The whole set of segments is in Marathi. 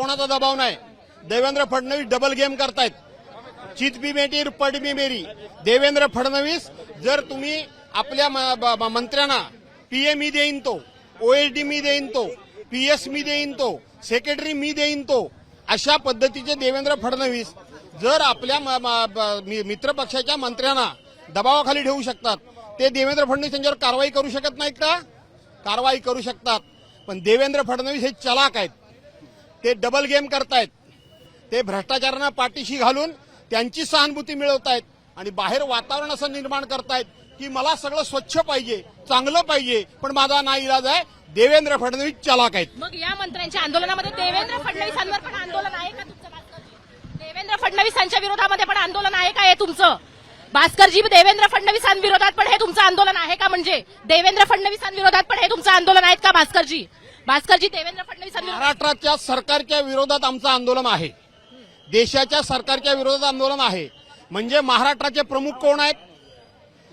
कोणाचा दबाव नाही. देवेंद्र फडणवीस डबल गेम करतायत. चित बी मेटी पड बी मेरी. देवेंद्र फडणवीस जर तुम्ही आपल्या म- ब- मंत्र्यांना पीए मी देईन तो ओएसडी मी देईन तो पीएस मी देईन तो सेक्रेटरी मी देईन तो अशा पद्धतीचे देवेंद्र फडणवीस जर आपल्या म- ब- मि- मित्रपक्षाच्या मंत्र्यांना दबावाखाली ठेवू शकतात ते देवेंद्र फडणवीस यांच्यावर कारवाई करू शकत नाहीत का? कारवाई करू शकतात. पण देवेंद्र फडणवीस हे चलाक आहेत. ते डबल गेम करतायत. ते भ्रष्टाचारांना पाठीशी घालून त्यांची सहानुभूती मिळवतायत आणि बाहेर वातावरण असं निर्माण करतायत की मला सगळं स्वच्छ पाहिजे चांगलं पाहिजे पण माझा ना इलाज आहे. देवेंद्र फडणवीस चलाक आहेत. मग या मंत्र्यांच्या आंदोलनामध्ये देवेंद्र फडणवीसांवर पण आंदोलन आहे का तुमचं भास्करजी? देवेंद्र फडणवीसांच्या विरोधामध्ये पण आंदोलन आहे का हे तुमचं? भास्करजी देवेंद्र फडणवीसांविरोधात पण हे तुमचं आंदोलन आहे का म्हणजे? देवेंद्र फडणवीसांविरोधात पण हे तुमचं आंदोलन आहेत का भास्करजी? भास्करजी देवेंद्र फडणवीसांविरोधात महाराष्ट्राच्या सरकारच्या विरोधात आमचं आंदोलन आहे. देशाच्या सरकारच्या विरोधात आंदोलन आहे. म्हणजे महाराष्ट्राचे प्रमुख कोण आहेत?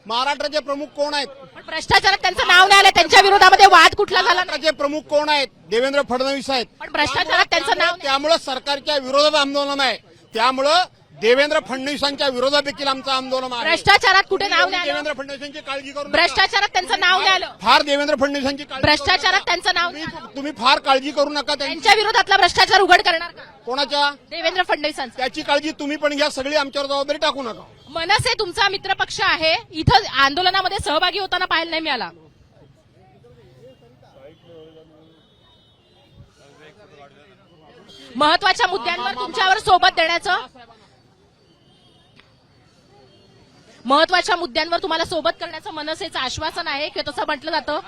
महाराष्ट्राचे प्रमुख कोण आहेत? भ्रष्टाचारात त्यांचं नाव नाही आलं त्यांच्या विरोधामध्ये वाद कुठला झाला महाराष्ट्राचे प्रमुख कोण आहेत? देवेंद्र फडणवीस आहेत. पण भ्रष्टाचारात त्यांचं नाव नाही. त्यामुळं सरकारच्या विरोधात आंदोलन आहे. त्यामुळं देवेंद्र फडणवीसांच्या विरोधात देखील आमचं आंदोलन आहे. भ्रष्टाचारात कुठे नाव नाही आलं? देवेंद्र फडणवीसांची काळजी करू नका. भ्रष्टाचारात त्यांचं नाव नाही फार देवेंद्र फडणवीसांची काळजी भ्रष्टाचारात. त्यांचं नाव तुम्ही फार काळजी करू नका त्यांची. त्यांच्या विरोधातला भ्रष्टाचार उघड करणार का? कोणाच्या? देवेंद्र फडणवीसांचा. त्याची काळजी तुम्ही पण घ्या सगळी आमच्यावर जबाबदारी टाकू नका. मनसे तुमचा मित्रपक्ष आहे इथं आंदोलनामध्ये सहभागी होताना पाहायला नाही मिळाला. महत्त्वाच्या मुद्द्यांवर तुमच्यावर सोबत देण्याचं महत्त्वाच्या मुद्द्यांवर तुम्हाला सोबत करण्याचं मनसेचं आश्वासन आहे किंवा तसं म्हटलं जातं.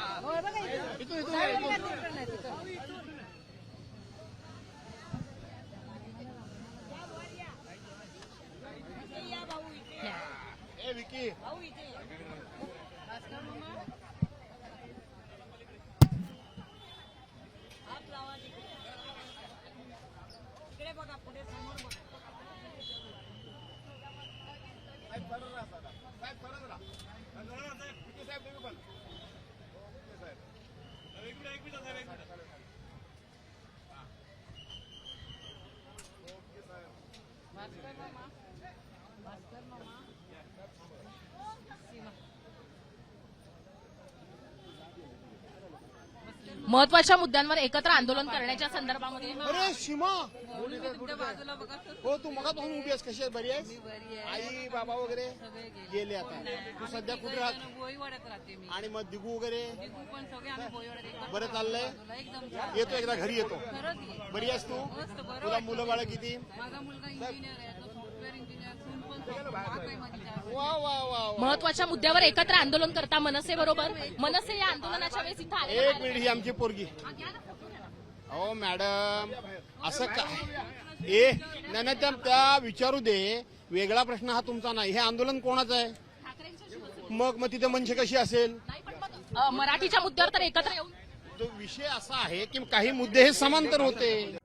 ए विकी महत्त्वाच्या मुद्द्यांवर एकत्र आंदोलन करण्याच्या संदर्भामध्ये. अरे सीमा! हो तू मगा पाहून उभी आहेस कशी आहे बरी आहेस? आई बाबा वगैरे गेले आता. तू सध्या कुठे राहत? भोईवाड्यात राहते मी आणि मग दिगू वगैरे? दिगू पण सगळे आम्ही भोईवाड्यात एकदम बरं चाललंय? येतो एकदा घरी येतो. बरी आहेस तू? तुला मुलं बाळ किती? माझा मुलगा इंजिनियर आहे तो सॉफ्टवेअर इंजिनियर सून पण software. आहे माझी चार वा वा वा वा महत्त्वाच्या मुद्द्यावर एकत्र आंदोलन करता मनसे बरोबर? मनसे या आंदोलनाच्या वेळेस इथं आले एक मिनिट ही आमची पोरगी. हो मॅडम असं काय ए नाही नाही, त्या- त्या विचारू दे. वेगळा प्रश्न हा तुमचा नाही. हे आंदोलन कोणाचं आहे? मग मग तिथे मनशे कशी असेल? मराठीच्या मुद्द्यावर तर एकत्र येऊन. तो विषय असा आहे की काही मुद्दे हे समांतर होते.